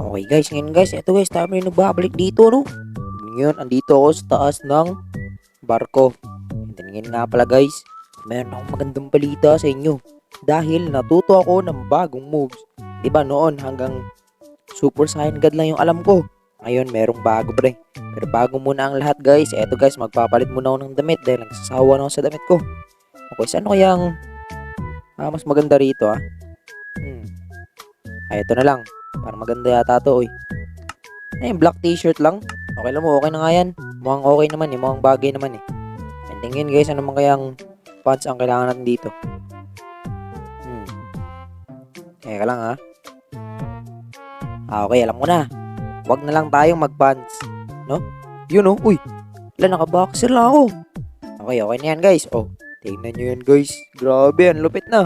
Okay guys, ngayon guys, eto guys, tayo rin nagbabalik dito, no? Ngayon, andito ako sa taas ng barko. And ngayon nga pala guys, meron akong magandang balita sa inyo. Dahil natuto ako ng bagong moves. Diba noon hanggang Super Saiyan God lang yung alam ko. Ngayon, merong bago pre. Pero bago muna ang lahat guys, eto guys, magpapalit muna ako ng damit dahil nagsasawa na ako sa damit ko. Okay, saan kaya ang ah, mas maganda rito ah? Hmm. Ay, ito na lang. Parang maganda yata to, oy. Eh, black t-shirt lang. Okay lang mo, okay na nga yan. Mukhang okay naman eh, mukhang bagay naman eh. And then yun guys, ano man kayang pants ang kailangan natin dito? Hmm. Teka lang ha. Ah, okay, alam ko na. Huwag na lang tayong mag-pants. No? Yun oh, uy. Wala, naka-boxer lang ako. Okay, okay na yan guys. Oh, tingnan nyo yan guys. Grabe, ang lupit na.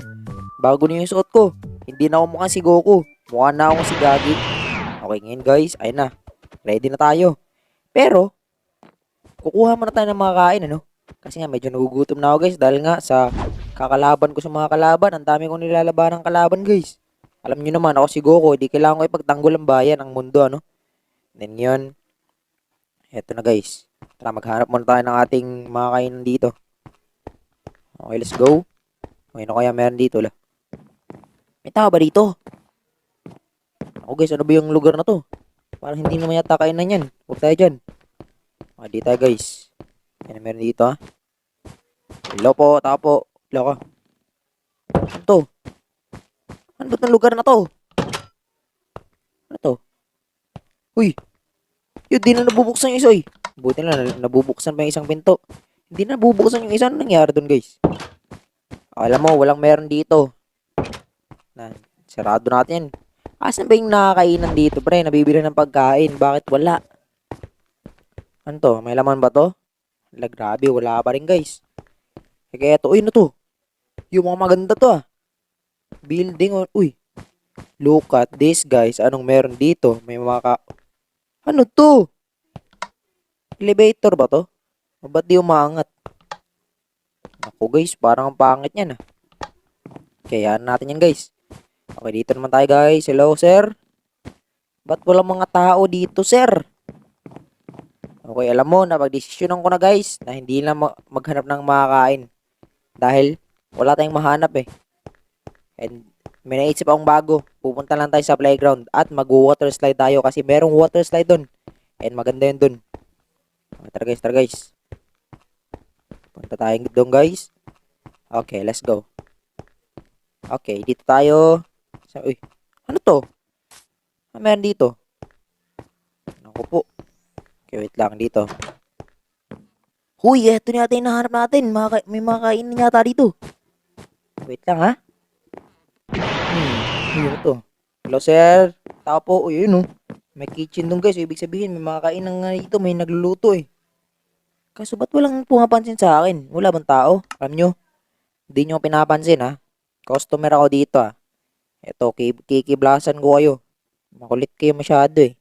Bago na yung suot ko. Hindi na ako mukhang si Goku. Mukha na akong si Gagi. Okay, ngayon guys, ayun na. Ready na tayo. Pero, kukuha muna tayo ng mga kain, ano? Kasi nga, medyo nagugutom na ako guys. Dahil nga, sa kakalaban ko sa mga kalaban, ang dami kong nilalaban ng kalaban guys. Alam nyo naman, ako si Goku, di kailangan ko ipagtanggol ang bayan, ang mundo, ano? Then yun, eto na guys. Tara, maghanap muna tayo ng ating mga kainan dito. Okay, let's go. Okay, ano kaya meron dito, la? May tao ba dito? Ako guys, ano ba yung lugar na to? Parang hindi naman yata kainan yan. Huwag tayo dyan. Ah, di tayo guys. Yan meron dito ha. Hello po, tao po. Hello ka. Ano to? Ano ba lugar na to? Ano to? Uy! Yun, di na nabubuksan yung isa eh. Buti na, na- nabubuksan pa yung isang pinto. Hindi na nabubuksan yung isa. Ano nangyari doon guys? Alam mo, walang meron dito. Na, sarado natin. Asan ba yung nakakainan dito, pre? Nabibili ng pagkain. Bakit wala? Ano to? May laman ba to? Wala, grabe. Wala pa rin, guys. Eh, kaya to. Uy, ano to? Yung mga maganda to, ah. Building, oh. Uy. Look at this, guys. Anong meron dito? May mga ka... Ano to? Elevator ba to? O ba't di umangat? Ako, guys. Parang ang pangit yan, ah. Kaya natin yan, guys. Okay, dito naman tayo guys. Hello, sir. Ba't walang mga tao dito, sir? Okay, alam mo, napag-desisyonan ko na guys na hindi na ma- maghanap ng makakain. Dahil wala tayong mahanap eh. And may naisip akong bago. Pupunta lang tayo sa playground at mag-water slide tayo kasi merong water slide doon. And maganda yun doon. Okay, tara guys, tara guys. Punta tayo doon guys. Okay, let's go. Okay, dito tayo. Sa, uy, ano to? Ano meron dito? Naku po. Okay, wait lang dito. Huy, eto na yata yung natin. Mga, may mga kainin yata dito. Wait lang ha. Hmm, ano to? Hello sir. Tao po. Uy, yun oh. May kitchen dun guys. Ibig sabihin, may mga kainan nga dito. May nagluluto eh. Kaso ba't walang pumapansin sa akin? Wala bang tao? Alam nyo? Hindi nyo pinapansin ha. Customer ako dito ah. Ki- kikiblasan ko kayo. Makulit kayo masyado eh.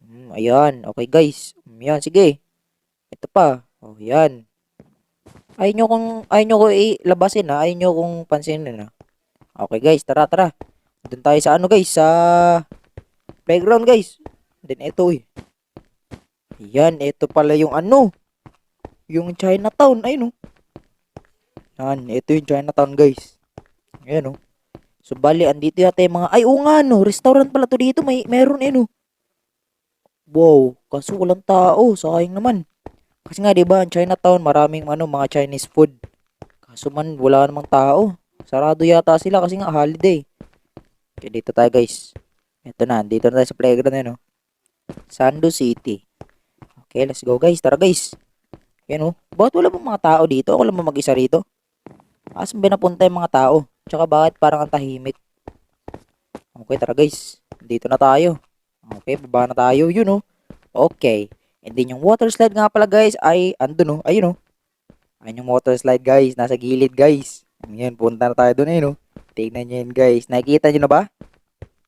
Hmm, ayan. Okay guys. Hmm, Yan, sige. Ito pa. Oh, yan. Ayaw nyo kung, ayaw nyo ko ilabasin ha. Ayaw nyo kung pansinin ha. Okay guys, tara tara. Doon tayo sa ano guys, sa playground guys. Then ito eh. Yan, ito pala yung ano. Yung Chinatown. Ayun oh. Yan, ito yung Chinatown guys. Ayan oh. So bali, andito yata yung mga, ay oo nga no, restaurant pala to dito, may, meron eh no. Wow, kaso walang tao, sayang naman. Kasi nga 'di ba, Chinatown, maraming ano, mga Chinese food. Kaso man, wala namang tao. Sarado yata sila kasi nga holiday. Okay, dito tayo guys. Ito na, dito na tayo sa playground eh no. Sando City. Okay, let's go guys, tara guys. Yan oh, bakit wala mga tao dito? Ako lang mag-isa rito? Asan ba napunta yung mga tao? Tsaka bakit parang ang tahimik? Okay, tara guys. Dito na tayo. Okay, baba na tayo. Yun oh. Okay. And then yung water slide nga pala guys ay andun oh. Ayun oh. Ayun yung water slide guys. Nasa gilid guys. Ayan, punta na tayo doon ayun oh. Tignan nyo yun guys. Nakikita nyo na ba?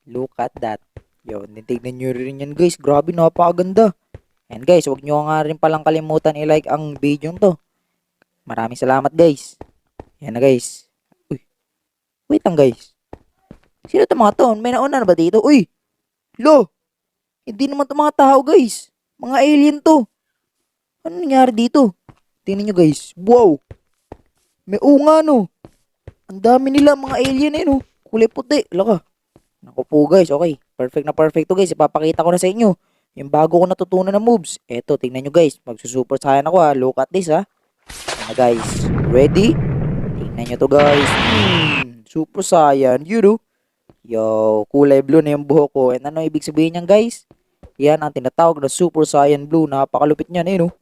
Look at that. Yun, tignan nyo rin yan guys. Grabe, napakaganda. And guys, huwag nyo nga rin palang kalimutan i-like ang video to. Maraming salamat guys. Yan na guys. Wait lang guys. Sino to mga to? May nauna na ba dito? Uy! Lo, hindi naman to mga tao guys. Mga alien to. Ano nangyari dito? Tingnan nyo guys. Wow. May unga no. Ang dami nila mga alien eh no. Kulay puti. Laka. Naku po guys. Okay. Perfect na perfect to guys. Ipapakita ko na sa inyo. Yung bago ko natutunan na moves. Eto, tingnan nyo guys. Magsusuper saiyan ako ha. Look at this ha. Ano guys. Ready? Tingnan nyo to guys. Hmm. Super saiyan. You know. Yo, kulay blue na yung buhok ko. And ano ibig sabihin niyan guys? Yan ang tinatawag na Super Saiyan Blue. Napakalupit niyan eh, no?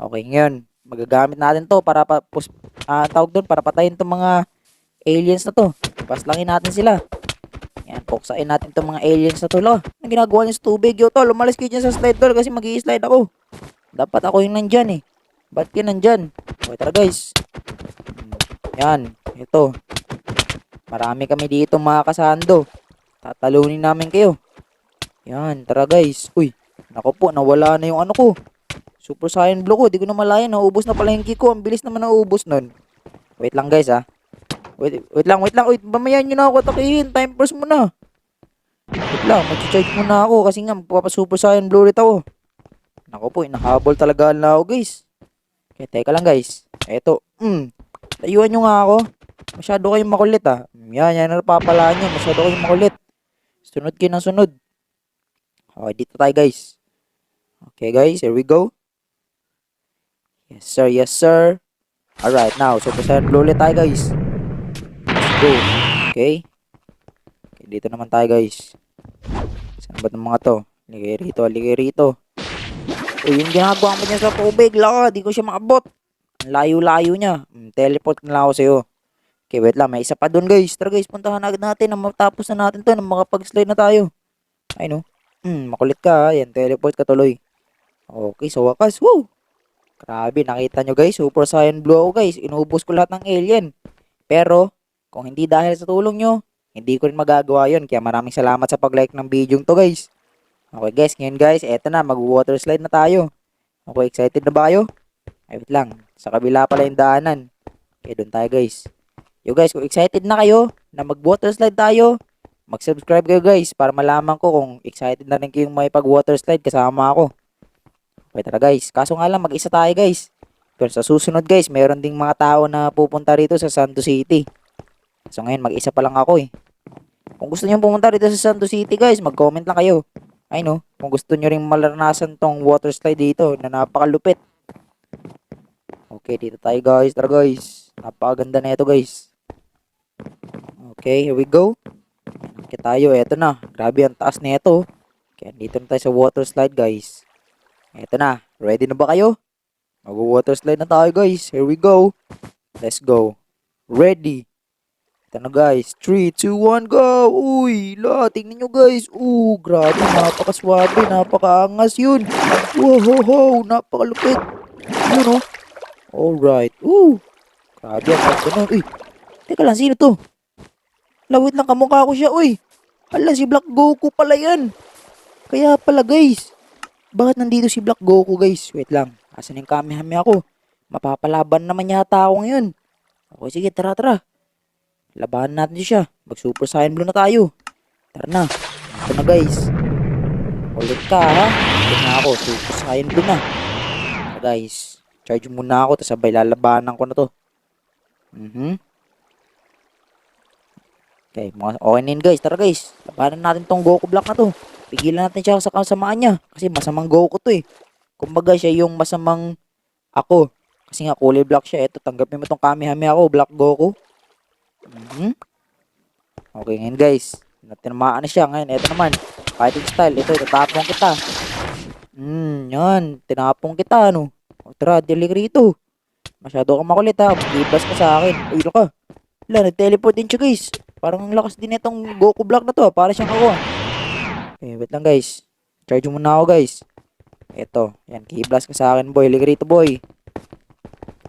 Okay, ngayon. Magagamit natin to para pa, pus, ah, tawag doon, para patayin tong mga aliens na to. Paslangin natin sila. Yan, puksain natin tong mga aliens na to, lo. Anong ginagawa niyo sa tubig, yo, tol? Umalis kayo dyan sa slide, tol, kasi mag slide ako. Dapat ako yung nandyan, eh. Ba't kayo nandyan? Okay, tara, guys. Hmm, Yan, ito. Marami kami dito mga kasando. Tatalunin namin kayo. Yan, tara guys. Uy, nako po, nawala na yung ano ko. Super Saiyan Blue ko, di ko na malayan. Naubos na pala yung ko. Ang bilis naman naubos nun. Wait lang guys ha. Wait, wait lang, wait lang. Wait, mamayan nyo na ako atakihin. Time first muna. Wait lang, mag-charge muna ako kasi nga magpapa Super Saiyan Blue ulit ako. Nako po, inahabol talaga na ako guys. Okay, teka lang guys. Eto, mm, tayuan nyo nga ako. Masyado kayong makulit ah. Yan, yan ang napapalaan nyo. Masyado kayong makulit. Sunod kayo ng sunod. Okay, dito tayo guys. Okay guys, here we go. Yes sir, yes sir. Alright, now, Saiyan Blue ulit tayo guys. Let's go. Okay. okay. Dito naman tayo guys. Saan ba itong mga to? Ligay rito, ligay rito. Uy, yung ginagawa mo niya sa tubig, laka, di ko siya maabot. Ang layo-layo niya. Mm, teleport na lang ako sa'yo. Okay, wait lang. May isa pa dun, guys. Tara, guys. Puntahan agad natin. Na matapos na natin to. Na makapag-slide na tayo. Ay, no. Hmm, makulit ka. Yan, teleport ka tuloy. Okay, sa wakas. Woo! Grabe, nakita nyo, guys. Super Saiyan Blue ako, guys. Inubos ko lahat ng alien. Pero, kung hindi dahil sa tulong nyo, hindi ko rin magagawa yon Kaya maraming salamat sa pag-like ng video to, guys. Okay, guys. Ngayon, guys, eto na. Mag-water slide na tayo. Okay, excited na ba kayo? Ay, wait lang. Sa kabila pala yung daanan. Okay, doon tayo, guys. Yo guys, kung excited na kayo na mag-water slide tayo, mag-subscribe kayo guys para malaman ko kung excited na rin kayong may pag-water slide kasama ako. Okay tara guys, kaso nga lang mag-isa tayo guys. Pero sa susunod guys, meron ding mga tao na pupunta rito sa Santo City. So ngayon, mag-isa pa lang ako eh. Kung gusto niyo pumunta rito sa Santo City guys, mag-comment lang kayo. Ay no, kung gusto niyo ring malanasan tong water slide dito na napakalupit. Okay, dito tayo guys. Tara guys. Napakaganda na ito guys. Okay, here we go. Okay tayo, eto na. Grabe ang taas na ito. Kaya dito na tayo sa water slide guys. Eto na. Ready na ba kayo? Mag-water slide na tayo guys. Here we go. Let's go. Ready. Ito na guys. 3, 2, 1, go! Uy, la, tingnan nyo guys. Uh, grabe, napakaswabe, napakaangas yun. Wow, ho, ho, napakalupit. Yun, oh. Alright. Uh, grabe, ang nun. Uy, teka lang, sino to? Lawit lang kamukha ko siya, uy. Hala, si Black Goku pala yan. Kaya pala, guys. Bakit nandito si Black Goku, guys? Wait lang. Asan yung Kamehameha ko? Mapapalaban naman yata ako ngayon. Okay, sige, tara, tara. Labanan natin siya. Mag-Super Saiyan Blue na tayo. Tara na. Ito na, guys. Ulit ka, ha? Ito na ako. Super Saiyan Blue na. Guys. Charge muna ako, tapos sabay lalabanan ko na to. Mhm. Okay, mga okay na guys. Tara guys. Labanan natin tong Goku Black na to. Pigilan natin siya sa kasamaan niya. Kasi masamang Goku to eh. Kumbaga siya yung masamang ako. Kasi nga kulay black siya. Ito, tanggapin mo tong Kamehameha ko, Black Goku. Mhm. Okay, ngayon guys. Tinamaan na siya. Ngayon, ito naman. Fighting style. Ito, itatapong kita. Hmm, yan. Tinapong kita, ano. O, tara, dili rito. Masyado ka makulit ha. Mag-ibas ka sa akin. Uy, ka. Wala, nag-teleport din siya guys. Parang ang lakas din itong Goku Black na to. ah. Para siyang ako. ah. Okay, wait lang guys. Charge muna ako guys. Eto. Yan, key-blast ka sa akin boy. Liga rito boy.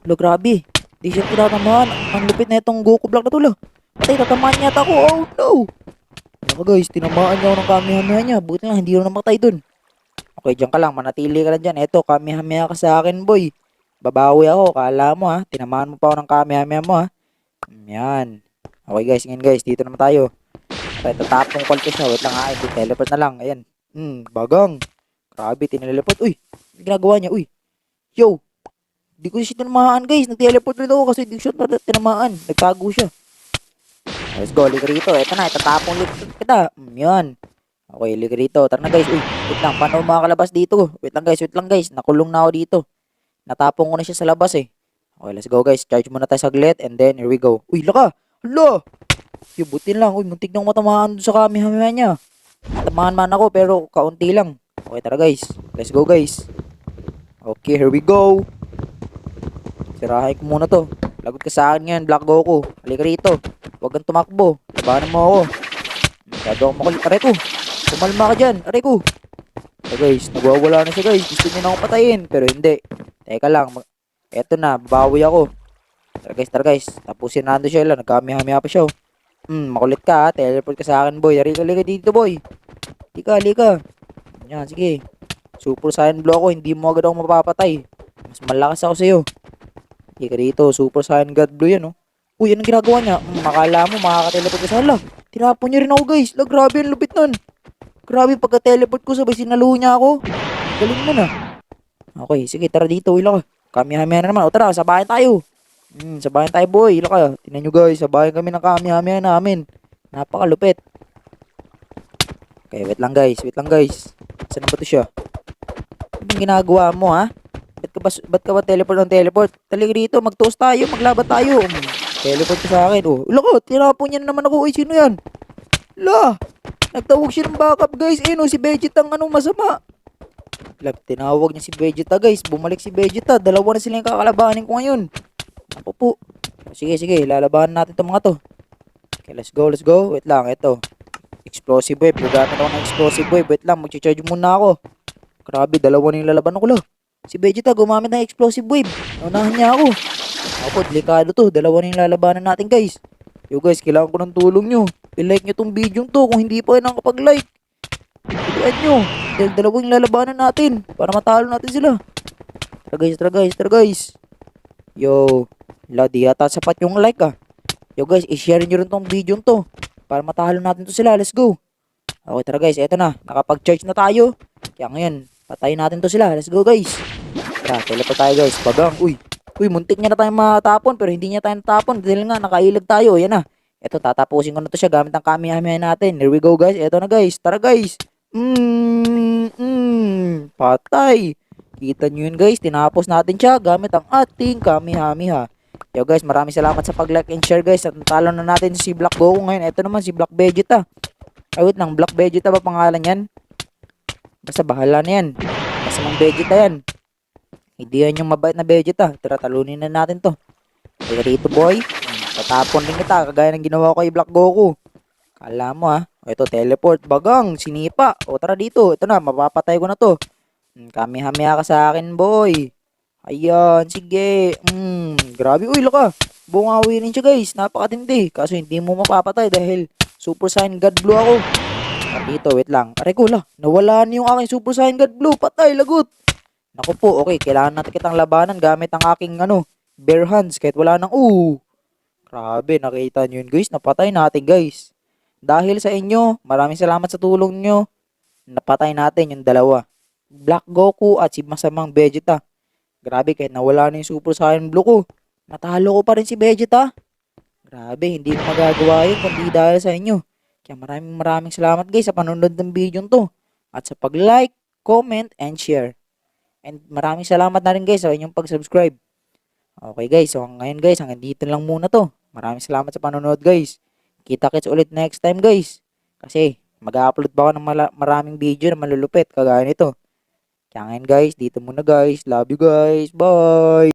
Lo, grabe. Di siya tinatamaan. Ang lupit na itong Goku Black na to lo. Patay, tatamaan niya ako. Oh no. Ano guys, tinamaan niya ako ng Kamehameha niya. Buti nga, hindi rin namatay dun. Okay, dyan ka lang. Manatili ka lang dyan. Eto, Kamehameha ka sa akin boy. Babawi ako. Kala mo ha. Tinamaan mo pa ako ng Kamehameha mo ha. Yan. Okay guys, ngayon guys, dito naman tayo. Try, tatapong call ko siya. Wait lang ha. Hindi, teleport na lang. Ayan. Hmm, bagang. Grabe, tinileport. Uy, ginagawa niya? Uy, yo. Di ko siya tinamaan guys. Nag-teleport ulit ako kasi di ko siya tina- tinamaan. Nagtago siya. Let's go, liga rito. Eto na, itatapong ulit kita. Hmm, yan. Okay, liga rito. Tara na guys. Uy, wait lang. Paano makakalabas dito? Wait lang guys, wait lang guys. Nakulong na ako dito. Natapong ko na siya sa labas eh. Okay, let's go guys. Charge muna tayo saglit and then here we go. Uy, laka! Hala! Yung butin lang. Uy, muntik nang matamaan doon sa kami-hamihan niya. Matamaan man ako pero kaunti lang. Okay, tara guys. Let's go guys. Okay, here we go. Sirahin ko muna to. Lagot ka sa akin ngayon, Black Goku. Halika rito. Huwag kang tumakbo. Labanan mo ako. Masyado akong makulit. Aray ko. Kumalma ka dyan. Aray ko. So guys, nagwawala na siya guys. Gusto niya na akong patayin. Pero hindi. Teka lang. Eto na, bawi ako. Tara guys, tara guys. Tapusin na siya lang. Nagkami-hami pa siya. oh. Hmm, makulit ka ha. Teleport ka sa akin boy. Halika, halika dito boy. Halika, halika. Yan, sige. Super Saiyan Blue ako. Hindi mo agad ako mapapatay. Mas malakas ako sa'yo. Halika dito. Super Saiyan God Blue yan oh. Uy, anong ginagawa niya? Hmm, makala mo makaka-teleport ka sa hala. Tinapon niya rin ako guys. La, grabe ang lupit nun. Grabe pagka-teleport ko sabay sinalo niya ako. Galing mo na. Okay, sige tara dito. Ila ka. Kami-hamihan na naman. O tara, sabayan tayo. Hmm, sabayan tayo boy. Ila ka. Tingnan nyo guys, sabayan kami ng kami-hamihan namin. Napakalupit. Okay, wait lang guys. Wait lang guys. Saan ba to siya? Anong ginagawa mo ha? Ba't ka ba, ba't ka ba teleport ng teleport? Talig rito, mag-toast tayo, maglaban tayo. Um, teleport ka sa akin. Oh, ila ko, tinapon niya na naman ako. Uy, sino yan? La, nagtawag siya ng backup guys. Eh no, si Vegeta ang anong masama. Lag, tinawag niya si Vegeta guys. Bumalik si Vegeta. Dalawa na sila yung kakalabanin ko ngayon. Ako po. Sige, sige. Lalabanan natin itong mga to. Okay, let's go, let's go. Wait lang, ito. Explosive wave. Gagamit ako ng explosive wave. Wait lang, mag-charge muna ako. Grabe, dalawa na yung lalabanan ko lang. Si Vegeta gumamit ng explosive wave. Naunahan niya ako. Ako delikado to. Dalawa na yung lalabanan natin guys. Yo guys, kailangan ko ng tulong nyo. I-like nyo tong video to kung hindi pa kayo nakapag-like. Ilian nyo. Dahil dalawang lalabanan natin. Para matalo natin sila. Tara guys, tara guys, tara guys. Yo, la di yata sapat yung like ah. Yo guys, i-share nyo rin tong video to. Para matalo natin to sila. Let's go. Okay, tara guys, eto na. Nakapag-charge na tayo. Kaya ngayon, patayin natin to sila. Let's go guys. Tara, teleport tayo guys. Bagang, uy. Uy, muntik niya na tayo matapon pero hindi niya tayo natapon dahil nga nakailag tayo. Yan na. Eto, tatapusin ko na to siya gamit ang kami-hamihan natin. Here we go guys. Eto na guys. Tara guys. Mmm, mmm, patay. Kita nyo yun guys. Tinapos natin siya gamit ang ating kami-hamiha. Yo guys, maraming salamat sa pag-like and share guys. At natalo na natin si Black Goku ngayon. Eto naman si Black Vegeta. Ay wait lang, Black Vegeta ba pangalan yan? Basta bahala na yan. Basta mang Vegeta yan. Hindi yan yung mabait na Vegeta. Tara, talunin na natin to. Teka dito, boy. Tatapon din kita, kagaya ng ginawa ko kay Black Goku. Kala mo ha. O, ito, teleport. Bagang, sinipa. O, tara dito. Ito na, mapapatay ko na to. Hmm, Kami-hamiha ka sa akin, boy. Ayan, sige. Hmm, grabe. Uy, laka. Bungawi rin siya, guys. Napakatindi. Kaso hindi mo mapapatay dahil Super Saiyan God Blue ako. Tara dito, wait lang. Aray ko, la. Nawala na yung aking Super Saiyan God Blue. Patay, lagot. Naku po, okay, kailangan natin kitang labanan gamit ang aking ano, bare hands kahit wala nang uh. Grabe, nakita nyo yun guys, napatay natin guys. Dahil sa inyo, maraming salamat sa tulong nyo. Napatay natin yung dalawa. Black Goku at si masamang Vegeta. Grabe, kahit nawala na yung Super Saiyan Blue ko, natalo ko pa rin si Vegeta. Grabe, hindi ko magagawa yun kundi dahil sa inyo. Kaya maraming maraming salamat guys sa panonood ng video to. At sa pag-like, comment, and share. And maraming salamat na rin guys sa inyong pag-subscribe. Okay guys, so ngayon guys, hanggang dito lang muna to. Maraming salamat sa panonood guys. Kita-kits ulit next time guys. Kasi mag-upload pa ako ng maraming video na malulupit kagaya nito. Kaya ngayon guys, dito muna guys. Love you guys. Bye!